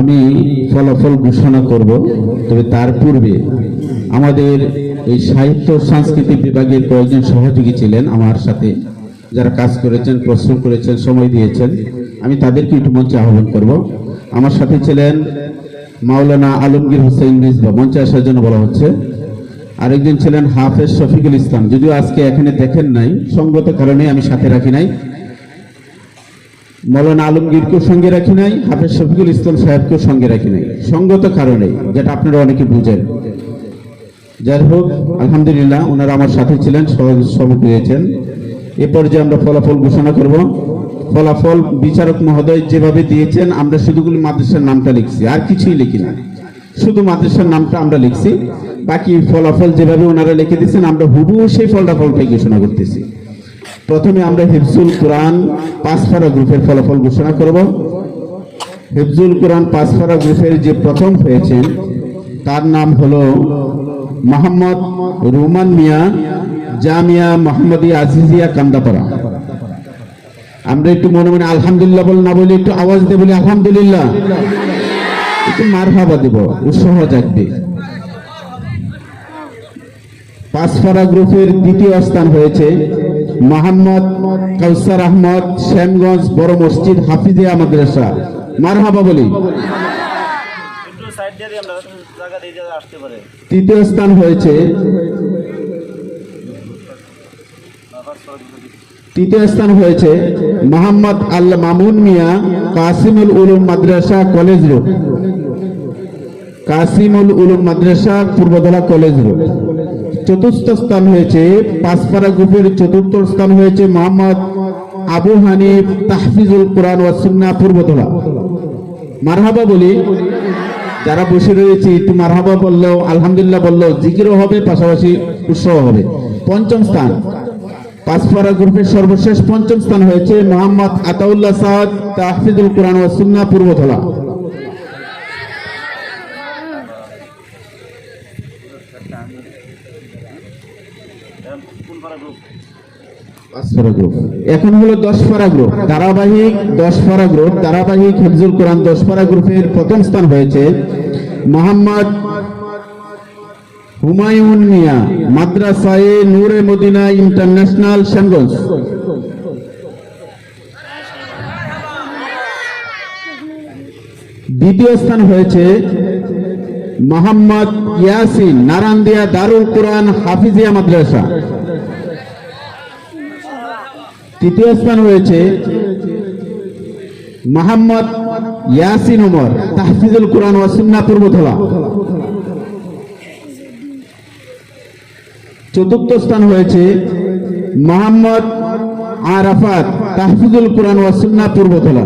আমি ফলাফল ঘোষণা করব, তবে তার পূর্বে আমাদের এই সাহিত্য সাংস্কৃতিক বিভাগের কয়েকজন সহযোগী ছিলেন আমার সাথে। যারা কাজ করেছেন প্রশ্ন করেছেন, সময় দিয়েছেন, আমি তাদেরকে একটু মঞ্চে আহ্বান করব। আমার সাথে ছিলেন মাওলানা আলমগীর হোসেন রিজবা মঞ্চে আসার জন্য বলা হচ্ছে। আরেকজন ছিলেন হাফেজ শফিকুল ইসলাম, যদিও আজকে এখানে দেখেন নাই, সঙ্গত কারণে আমি সাথে রাখি নাই। মৌলানা আলমগীরকেও সঙ্গে রাখি নাই, হাফেজ শফিকুল ইসলাম সাহেবকেও সঙ্গে রাখি নাই। সঙ্গত কারণে, যেটা আপনারা অনেকে বুঝেন। যাই হোক, আলহামদুলিল্লাহ, ওনারা আমার সাথে ছিলেন সহযোগ পেয়েছেন এ পর্যায়ে আমরা ফলাফল ঘোষণা করব। ফলাফল বিচারক মহোদয় যেভাবে দিয়েছেন, আমরা শুধুগুলি মাদ্রাসার নামটা লিখছি, আর কিছুই লিখি না। শুধু মাদ্রাসার নামটা আমরা লিখছি, বাকি ফলাফল যেভাবে ওনারা লিখে দিয়েছেন, আমরা হুবু সেই ফলাফলটাই ঘোষণা করতেছি। প্রথমে আমরা হিফজুল কোরআন পাঁচফারা গ্রুপের ফলাফল ঘোষণা করব। হিফজুল কোরআন পাঁচফারা গ্রুপের যে প্রথম হয়েছেন তার নাম হলো মোহাম্মদ রুমান মিয়া, জামিয়া মোহাম্মদী আজিজিয়া কান্দাপাড়া। আমরা একটু মনে মনে আলহামদুলিল্লাহ বল, না বলি একটু আওয়াজ দিয়ে বলি, আলহামদুলিল্লাহ। একটু মার হাবা দেব, উৎসাহ জাগবে। পাঁচফারা গ্রুপের দ্বিতীয় স্থান হয়েছে মোহাম্মদ কাউসার আহমদ শ্যামগঞ্জ বড় মসজিদ হাফিজিয়া মাদ্রাসা। মারহাবা বলি। তৃতীয় স্থান হয়েছে। তৃতীয় স্থান হয়েছে Mohammad Al Mamun Mia Kasimul Ulum Madrasa college road. Kasimul Ulum Madrasa Purbadhala college road. চতুর্থ স্থান হয়েছে, পাঁচপাড়া গ্রুপের চতুর্থ স্থান হয়েছে মোহাম্মদ আবু হানিফ তাহফিজুল কোরআন ওয়া সুন্না পূর্বধলা মারহাবা বলি, যারা বসে রয়েছে, একটু মারহাবা বললেও, আলহামদুলিল্লাহ বললেও জিকিরও হবে, পাশাপাশি উৎসাহ হবে। পঞ্চম স্থান, পাঁচপাড়া গ্রুপের সর্বশেষ পঞ্চম স্থান হয়েছে মোহাম্মদ আতাউল্লাহ সাদ তাহফিজুল কোরআন ওয়া সুন্না পূর্বধলা কোন পাড়া গ্রুপ পাঁচপাড়া গ্রুপ এখন হলো দশ পাড়া গ্রুপ ধারাবাহিক দশ পাড়া গ্রুপ ধারাবাহিক কোরআন দশ পাড়া গ্রুপের প্রথম স্থান হয়েছে মোহাম্মদ হুমায়ুন মিয়া, মাদ্রাসায়ে নূরে মদিনা ইন্টারন্যাশনাল শ্যামগঞ্জ। দ্বিতীয় স্থান হয়েছে মোহাম্মদ ইয়াসিন, নারান্দিয়া দারুল কোরআন হাফিজিয়া মাদ্রাসা। তৃতীয় স্থান হয়েছে মোহাম্মদ ইয়াসিন ওমর, তাহফিজুল কোরআন ওয়া সুন্নাহ পূর্বধলা চতুর্থ স্থান হয়েছে মোহাম্মদ আরাফাত, তাহফিজুল কোরআন ওয়া সুন্নাহ পূর্বধলা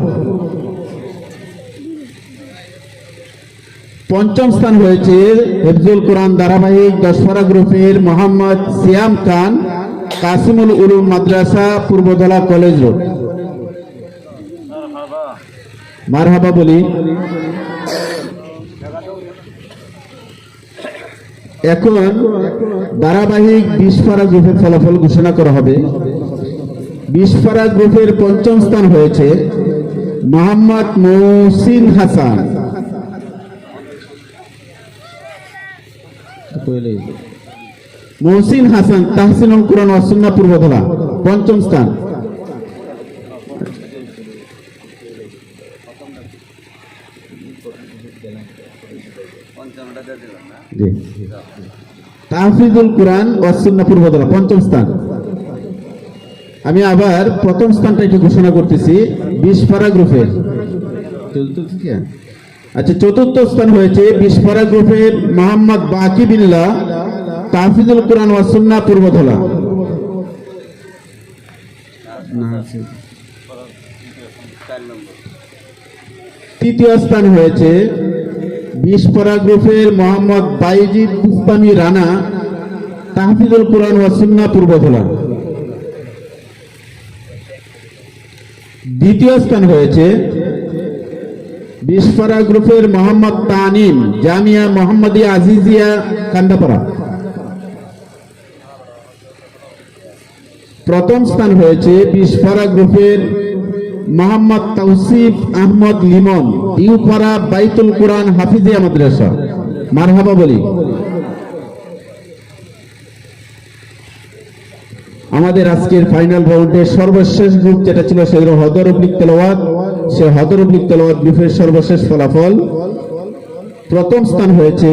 পঞ্চম স্থান হয়েছে হেফজুল কোরআন ধারাবাহিক দশফারা গ্রুপের মোহাম্মদ সিয়াম খান কাসিমুল উলুম মাদ্রাসা পূর্বধলা কলেজ রোড। মারহাবা বলি। এখন ধারাবাহিক বিশপাড়া গ্রুপের ফলাফল ঘোষণা করা হবে। বিশপাড়া গ্রুপের পঞ্চম স্থান হয়েছে মোহাম্মদ মহসিন হাসান। মহসিন হাসান তাহসিনুল কোরআন ওয়াসুন্না পূর্বধলা পঞ্চম স্থান। তাহফিজুল কোরআন ওয়াসুন্না পূর্বধলা পঞ্চম স্থান। আমি আবার প্রথম স্থানটা একটু ঘোষণা করতেছি, বিশপাড়া গ্রুপের আচ্ছা চতুর্থ স্থান হয়েছে বিশপাড়া গ্রুপের মোহাম্মদ বাকি বিল্লাহ তাহফিজুল কোরআন ওয়াসুন্না পূর্বধলা তৃতীয় স্থান হয়েছে বিশপাড়া গ্রুপের মোহাম্মদ বাইজিদ বুস্তামি রানা তাহফিজুল কোরআন ওয়াসুন্না পূর্বধলা দ্বিতীয় স্থান হয়েছে বিশপাড়া গ্রুপের মোহাম্মদ তানিম জামিয়া মোহাম্মদিয়া আজিজিয়া কান্দাপাড়া। প্রথম স্থান হয়েছে বিশপাড়া গ্রুপের মোহাম্মদ তৌসিফ আহমদ লিমন ইউপাড়া বাইতুল কোরআন হাফিজিয়া মাদ্রাসা। মারহাবা বলি। আমাদের আজকের ফাইনাল রাউন্ডের সর্বশেষ গ্রুপ যেটা ছিল সেগুলো হদর অবলিক তেলাওয়াত, সে হদর অবলিক তেলাওয়াত গ্রুপের সর্বশেষ ফলাফল। প্রথম স্থান হয়েছে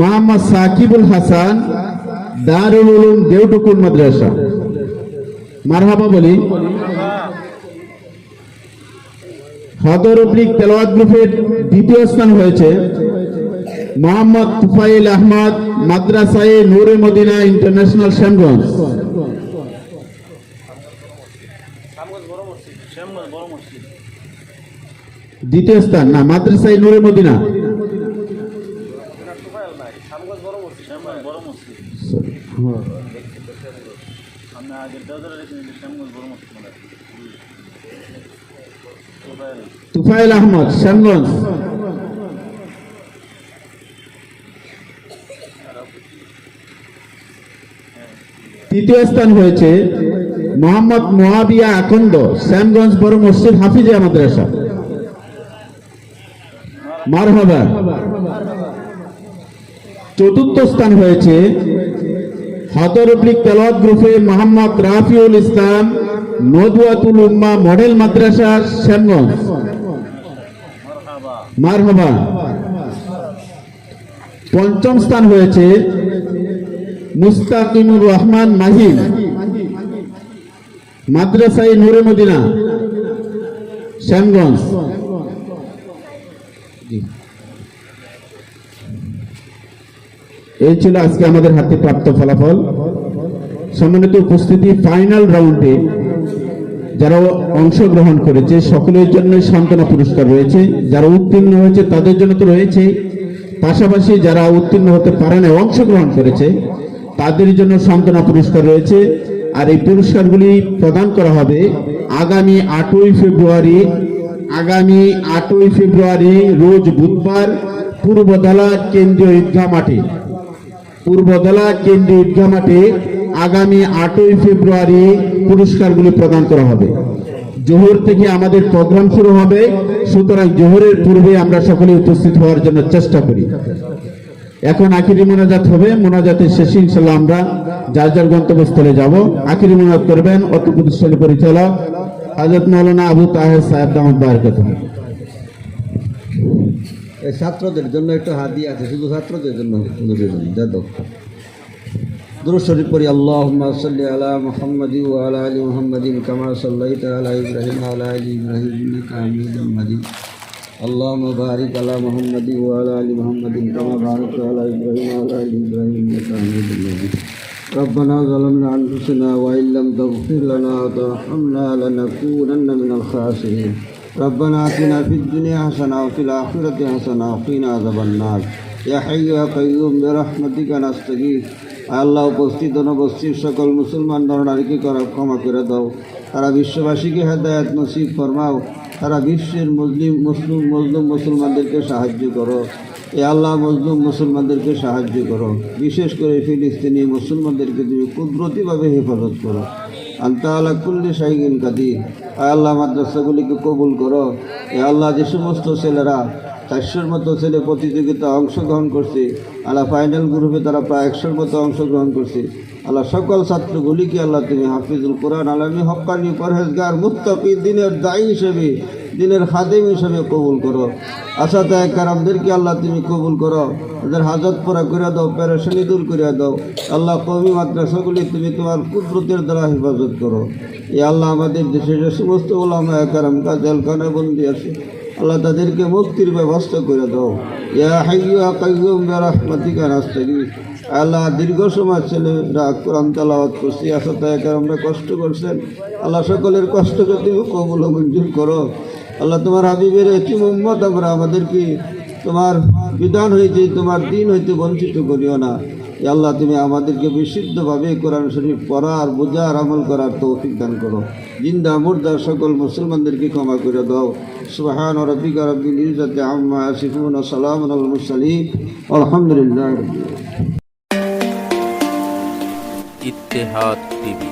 মোহাম্মদ সাকিবুল হাসান দারুল উলুম দেউটুকুল মাদ্রাসা। মারহাবা বলি। হদর অবলিক তেলাওয়াত গ্রুপের দ্বিতীয় স্থান হয়েছে মোহাম্মদ তুফাইল আহমদ মাদ্রাসায়ে নূরে মদিনা ইন্টারন্যাশনাল শ্যামগঞ্জ। দ্বিতীয় স্থান, না, মাদ্রাসায়ে নূরে মদিনা এটা টুপাইল নাই শ্যামগঞ্জ বড় মসজিদ শ্যামগঞ্জ বড় মসজিদ আমরা আগের দাদারা রেখে নিয়েছি শ্যামগঞ্জ বড় মসজিদ মানে টুপাইল তুফাইল আহমদ, শ্যামগঞ্জ। তৃতীয় স্থান হয়েছে মোহাম্মদ মোয়াবিয়া আকন্দ, শ্যামগঞ্জ বড় মসজিদ হাফিজিয়া মাদ্রাসা। মারহাবা। চতুর্থ স্থান হয়েছে হদরবলিক তেলাওয়াত গ্রুপে মোহাম্মদ রাফিউল ইসলাম নদুয়াতুল উম্মা মডেল মাদ্রাসা, শ্যামগঞ্জ। মারহাবা। পঞ্চম স্থান হয়েছে মুস্তাকিমুর রহমান মাহিম মাদ্রাসাই নূরে মদিনা, শ্যামগঞ্জ। এই ছিল আজকে আমাদের হাতে প্রাপ্ত ফলাফল। সম্মানিত উপস্থিতি ফাইনাল রাউন্ডে যারা অংশগ্রহণ করেছে, সকলের জন্য সান্ত্বনা পুরস্কার রয়েছে। যারা উত্তীর্ণ হয়েছে, তাদের জন্য তো রয়েছে। পাশাপাশি যারা উত্তীর্ণ হতে পারে না অংশগ্রহণ করেছে, তাদের জন্য সান্ত্বনা পুরস্কার রয়েছে। আর এই পুরস্কারগুলি প্রদান করা হবে আগামী আটই ফেব্রুয়ারি, আগামী আটই ফেব্রুয়ারি, রোজ বুধবার পূর্বদলা কেন্দ্রীয় ঈদগাহ মাঠে। পূর্বদলা কেন্দ্রীয় ঈদগাহ মাঠে আগামী আটই ফেব্রুয়ারি পুরস্কারগুলি প্রদান করা হবে। জোহর থেকে আমাদের প্রোগ্রাম শুরু হবে, সুতরাং জোহরের পূর্বে আমরা সকলে উপস্থিত হওয়ার জন্য চেষ্টা করি। এখন আখিরি মোনাজাত হবে, মোনাজাতের শেষে ইনশাল্লাহ আমরা যার যার গন্তব্যস্থলে যাব, আখিরি মোনাজাত করবেন অর্থ প্রতিষ্ঠানের পরিচালক হাজরত মৌলানা আবু তাহের সাহেব দামদ বারকাত এই ছাত্রদের জন্য একটু হাত দিয়ে আছে শুধু ছাত্রদের জন্য হুজুরের জন্য যা দাও দুরূদ শরীফ পড়ি আল্লাহুম্মা সাল্লি আলা মুহাম্মাদি ওয়া আলা আলি মুহাম্মাদিন কামা সাল্লাইতা আলা ইব্রাহিম ওয়া আলা আলি ইব্রাহিম ইন্নাকা হামিদুম মাজিদ اللهم بارك على محمد وعلى ال محمد كما باركت على ابراهيم وعلى ال ابراهيم انك حميد مجيد ربنا ظلمنا انفسنا وان لم تغفر لنا وترحمنا لنكونن من الخاسرين ربنا اتنا في الدنيا حسنه وفي الاخره حسنه وقنا عذاب النار يا حي يا قيوم برحمتك نستغيث আল্লাহ উপস্থিত অনুপস্থিত সকল মুসলমান নরনারীকে করা ক্ষমা করে দাও তারা বিশ্ববাসীকে হেদায়াত নসিব ফরমাও তারা বিশ্বের মুসলিম মুসলিম মজলুম মুসলমানদেরকে সাহায্য করো এ আল্লাহ মজলুম মুসলমানদেরকে সাহায্য করো বিশেষ করে ফিলিস্তিনি মুসলমানদেরকে তুমি কুদরতিভাবে হেফাজত করো আন্তা আল্লাহ কুল্লি শাহিন কাদির। আয় আল্লাহ, মাদ্রাসাগুলিকে কবুল করো। এ আল্লাহ যে সমস্ত ছেলেরা চারশোর মতো ছেলে প্রতিযোগিতা অংশগ্রহণ করছে আল্লাহ ফাইনাল গ্রুপে তারা প্রায় একশোর মতো অংশগ্রহণ করছে। আল্লাহ সকল ছাত্রগুলিকে আল্লাহ তুমি হাফিজুল কোরআন আলমী হক্কানি পরহেজগার, মুত্তাকি, দিনের দায়ী হিসেবে, দিনের খাদেম হিসেবে কবুল করো। আশাতায় কারামদেরকে আল্লাহ তুমি কবুল করো। ওদের হাজত পরা করে দাও প্যারেশানি দূর করে দাও। আল্লাহ কৌমি মাদ্রাসাগুলি তুমি তোমার কুদরতের দ্বারা হেফাজত করো। এই আল্লাহ আমাদের দেশে যে সমস্ত ওলামা কারাম কাজেলখানে বন্দি আছে আল্লাহ তাদেরকে মুক্তির ব্যবস্থা করে দাও। ইয়া হাইয়া কাইয়ুম বিরহমাতিকা নাস্তাগীথ আল্লাহ দীর্ঘ সময় ছেলেরা কোরআন তালাওয়াত করছি আশাতায় আমরা কষ্ট করছেন। আল্লাহ সকলের কষ্টকে তুমি কবুল মঞ্জুর করো। আল্লাহ তোমার হাবিবের এটি মোহাম্মদ আমরা আমাদেরকে তোমার বিধান হইতে, তোমার দিন হইতে বঞ্চিত করিও না। আল্লাহ, তুমি আমাদেরকে বিশুদ্ধভাবে কোরআন শরীফ পড়ার বোঝার আমল করার তৌফিক দান করো। জিন্দা, মুর্দা সকল মুসলমানদেরকে ক্ষমা করে দাও। সুহান রব্বিকা রব্বিল ইজ্জাতি আম্মা সালামুন আলহামদুলিল্লাহ ইতিহাদ টিভি